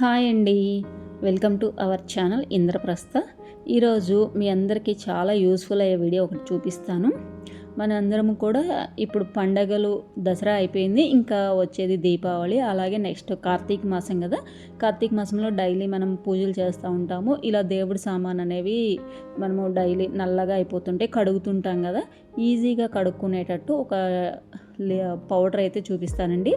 Hi అండి. Welcome to our channel Indraprastha. ఈరోజు మీ అందరికీ చాలా యూస్ఫుల్ అయ్యే వీడియో ఒకటి చూపిస్తాను. మనందరం కూడా ఇప్పుడు పండగలు దసరా అయిపోయింది. ఇంకా వచ్చేది దీపావళి అలాగే నెక్స్ట్ కార్తీక మాసం కదా. కార్తీక మాసంలో డైలీ మనం పూజలు చేస్తూ ఉంటాము. ఇలా దేవుడి సామాన్ అనేవి మనము డైలీ నల్లగా అయిపోతుంటే కడుగుతుంటాం కదా. ఈజీగా కడుక్కునేటట్టు ఒక పౌడర్ అయితే చూపిస్తానండి.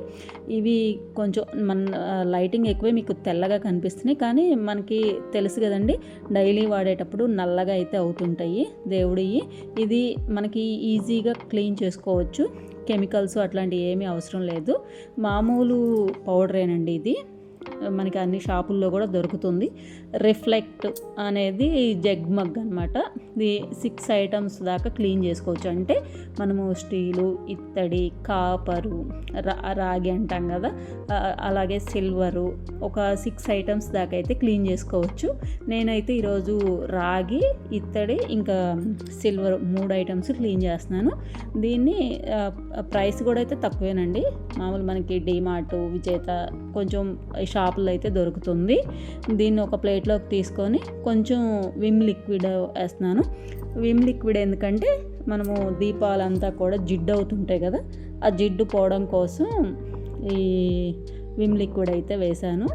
ఇవి కొంచెం మన లైటింగ్ ఎక్కువే మీకు తెల్లగా కనిపిస్తున్నాయి. కానీ మనకి తెలుసు కదండి డైలీ వాడేటప్పుడు నల్లగా అయితే అవుతుంటాయి దేవుడివి. ఇది మనకి ఈజీగా క్లీన్ చేసుకోవచ్చు. కెమికల్స్ అట్లాంటివి ఏమీ అవసరం లేదు. మామూలు పౌడరేనండి ఇది. మనకి అన్ని షాపుల్లో కూడా దొరుకుతుంది. రిఫ్లెక్ట్ అనేది జగ్ మగ్ అనమాట ఇది సిక్స్ ఐటమ్స్ దాకా క్లీన్ చేసుకోవచ్చు. అంటే మనము స్టీలు ఇత్తడి కాపరు రాగి అంటాం కదా. అలాగే సిల్వరు ఒక సిక్స్ ఐటమ్స్ దాకా అయితే క్లీన్ చేసుకోవచ్చు. నేనైతే ఈరోజు రాగి ఇత్తడి ఇంకా సిల్వర్ మూడు ఐటమ్స్ క్లీన్ చేస్తున్నాను. దీన్ని ప్రైస్ కూడా అయితే తక్కువేనండి. మామూలు మనకి డిమార్ట్ విజేత కొంచెం షాపులో అయితే దొరుకుతుంది. దీన్ని ఒక ప్లేట్లోకి తీసుకొని కొంచెం విమ్ లిక్విడ్ వేస్తున్నాను. విమ్ లిక్విడ్ ఎందుకంటే మనము దీపాలంతా కూడా జిడ్డు అవుతుంటాయి కదా ఆ జిడ్డు పోవడం కోసం ఈ విమ్ లిక్విడ్ అయితే వేశాను.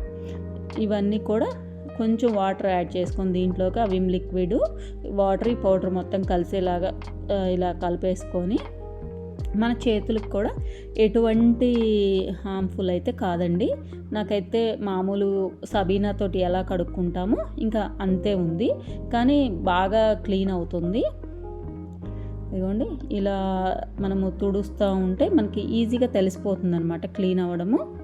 ఇవన్నీ కూడా కొంచెం వాటర్ యాడ్ చేసుకొని దీంట్లోకి ఆ విమ్ లిక్విడ్ వాటర్ పౌడర్ మొత్తం కలిసేలాగా ఇలా కలిపేసుకొని మన చేతులకు కూడా ఎటువంటి హార్మ్ఫుల్ అయితే కాదండి. నాకైతే మామూలు సబీనాతోటి ఎలా కడుక్కుంటామో ఇంకా అంతే ఉంది. కానీ బాగా క్లీన్ అవుతుంది. ఇదిగోండి ఇలా మనము తుడుస్తూ ఉంటే మనకి ఈజీగా తెలిసిపోతుంది అనమాట క్లీన్ అవ్వడము.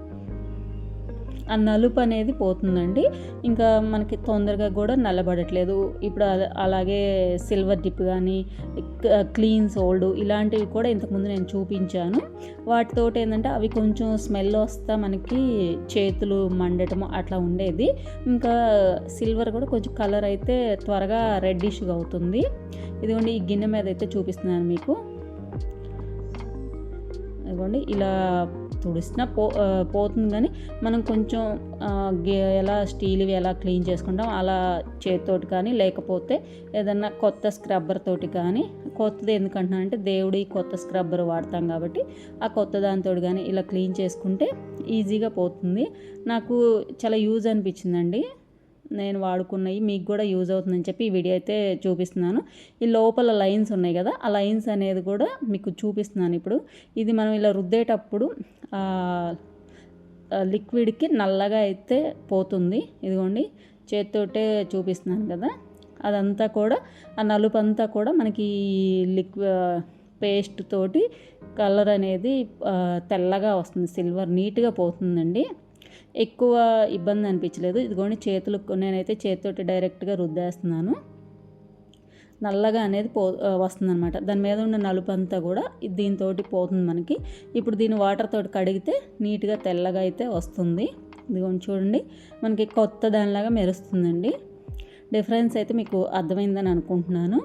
ఆ నలుపు అనేది పోతుందండి. ఇంకా మనకి తొందరగా కూడా నల్లబడట్లేదు. ఇప్పుడు అలాగే సిల్వర్ డిప్ కానీ క్లీన్ సోల్డ్ ఇలాంటివి కూడా ఇంతకుముందు నేను చూపించాను. వాటితో ఏంటంటే అవి కొంచెం స్మెల్ వస్తా మనకి చేతులు మండటము అట్లా ఉండేది. ఇంకా సిల్వర్ కూడా కొంచెం కలర్ అయితే త్వరగా రెడ్డిష్గా అవుతుంది. ఇదిగోండి ఈ గిన్నె మీద అయితే చూపిస్తున్నాను మీకు. ఇదిగోండి ఇలా తుడిసినా పో పోతుంది కానీ మనం కొంచెం ఎలా స్టీల్వి ఎలా క్లీన్ చేసుకుంటాం అలా చేతితోటి కానీ లేకపోతే ఏదన్నా కొత్త స్క్రబ్బర్ తోటి కానీ కొత్తది ఎందుకంటున్నా అంటే దేవుడి కొత్త స్క్రబ్బర్ వాడతాం కాబట్టి ఆ కొత్త దానితో కానీ ఇలా క్లీన్ చేసుకుంటే ఈజీగా పోతుంది. నాకు చాలా యూజ్ అనిపించిందండి. నేను వాడుకున్నవి మీకు కూడా యూజ్ అవుతుందని చెప్పి ఈ వీడియో అయితే చూపిస్తున్నాను. ఈ లోపల లైన్స్ ఉన్నాయి కదా ఆ లైన్స్ అనేది కూడా మీకు చూపిస్తున్నాను ఇప్పుడు. ఇది మనం ఇలా రుద్దేటప్పుడు లిక్విడ్కి నల్లగా అయితే పోతుంది. ఇదిగోండి చేతితోటే చూపిస్తున్నాను కదా. అదంతా కూడా ఆ నలుపు అంతా కూడా మనకి లిక్వి పేస్ట్ తోటి కలర్ అనేది తెల్లగా వస్తుంది సిల్వర్ నీట్గా పోతుందండి. ఎక్కువ ఇబ్బంది అనిపించలేదు. ఇదిగోండి చేతులు నేనైతే చేతితోటి డైరెక్ట్గా రుద్దేస్తున్నాను. నల్లగా అనేది పో వస్తుందన్నమాట. దాని మీద ఉన్న నలుపు అంతా కూడా దీంతో పోతుంది మనకి. ఇప్పుడు దీన్ని వాటర్ తోటి కడిగితే నీట్గా తెల్లగా అయితే వస్తుంది. ఇదిగోండి చూడండి. మనకి కొత్త దానిలాగా మెరుస్తుందండి. డిఫరెన్స్ అయితే మీకు అర్థమైందని అనుకుంటున్నాను.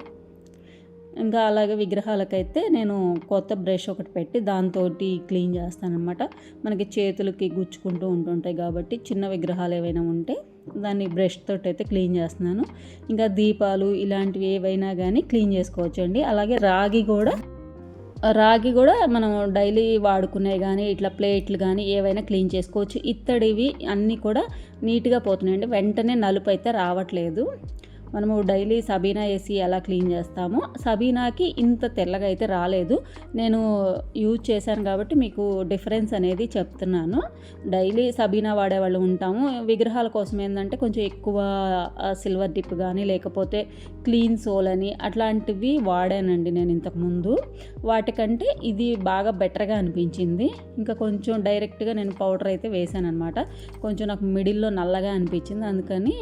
ఇంకా అలాగే విగ్రహాలకైతే నేను కొత్త బ్రష్ ఒకటి పెట్టి దాంతో క్లీన్ చేస్తానమాట మనకి చేతులకి గుచ్చుకుంటూ ఉంటుంటాయి కాబట్టి చిన్న విగ్రహాలు ఏవైనా ఉంటే దాన్ని బ్రష్ తోటి అయితే క్లీన్ చేస్తున్నాను. ఇంకా దీపాలు ఇలాంటివి ఏవైనా కానీ క్లీన్ చేసుకోవచ్చు అండి అలాగే రాగి కూడా రాగి కూడా మనం డైలీ వాడుకునే కానీ ఇట్లా ప్లేట్లు కానీ ఏవైనా క్లీన్ చేసుకోవచ్చు. ఇత్తడివి అన్నీ కూడా నీట్గా పోతున్నాయండి. వెంటనే నలుపు అయితే రావట్లేదు. మనము డైలీ సబీనా వేసి ఎలా క్లీన్ చేస్తామో సబీనాకి ఇంత తెల్లగా అయితే రాలేదు. నేను యూజ్ చేశాను కాబట్టి మీకు డిఫరెన్స్ అనేది చెప్తున్నాను. డైలీ సబీనా వాడేవాళ్ళు ఉంటాము. విగ్రహాల కోసం ఏంటంటే కొంచెం ఎక్కువ సిల్వర్ డిప్ కానీ లేకపోతే క్లీన్ సోల్ అని అట్లాంటివి వాడానండి నేను ఇంతకుముందు. వాటికంటే ఇది బాగా బెటర్గా అనిపించింది. ఇంకా కొంచెం డైరెక్ట్గా నేను పౌడర్ అయితే వేసాను అనమాట కొంచెం నాకు మిడిల్లో నల్లగా అనిపించింది. అందుకని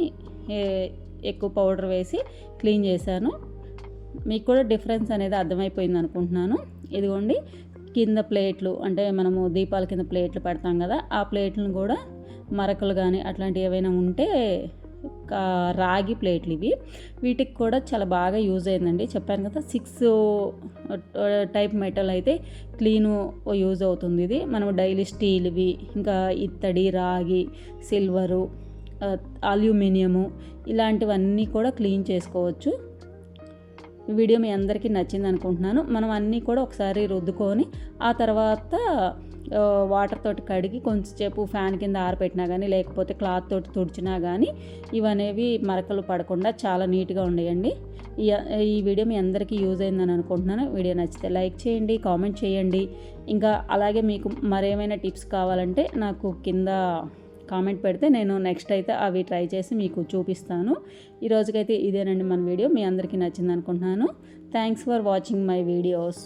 ఎక్కువ పౌడర్ వేసి క్లీన్ చేశాను. మీకు కూడా డిఫరెన్స్ అనేది అర్థమైపోయింది అనుకుంటున్నాను. ఇదిగోండి కింద ప్లేట్లు అంటే మనము దీపాల కింద ప్లేట్లు పెడతాం కదా ఆ ప్లేట్లను కూడా మరకలు కానీ అట్లాంటివి ఏవైనా ఉంటే రాగి ప్లేట్లు ఇవి. వీటికి కూడా చాలా బాగా యూజ్ అయిందండి. చెప్పాను కదా సిక్స్ టైప్ మెటల్ అయితే క్లీను యూజ్ అవుతుంది ఇది. మనం డైలీ స్టీల్వి ఇంకా ఇత్తడి రాగి సిల్వరు అల్యూమినియము ఇలాంటివన్నీ కూడా క్లీన్ చేసుకోవచ్చు. వీడియో మీ అందరికీ నచ్చింది అనుకుంటున్నాను. మనం అన్నీ కూడా ఒకసారి రుద్దుకొని ఆ తర్వాత వాటర్ తోటి కడిగి కొంచెంసేపు ఫ్యాన్ కింద ఆరబెట్టినా కానీ లేకపోతే క్లాత్ తోటి తుడిచినా కానీ ఇవనేవి మరకలు పడకుండా చాలా నీట్గా ఉండేయండి. ఈ ఈ వీడియో మీ అందరికీ యూజ్ అయిందని అనుకుంటున్నాను. వీడియో నచ్చితే లైక్ చేయండి కామెంట్ చేయండి. ఇంకా అలాగే మీకు మరేమైనా టిప్స్ కావాలంటే నాకు కింద కామెంట్ పెడితే నేను నెక్స్ట్ అయితే అవి ట్రై చేసి మీకు చూపిస్తాను. ఈ రోజుకైతే ఇదేనండి మన వీడియో. మీ అందరికీ నచ్చింది అనుకుంటున్నాను thanks for watching my videos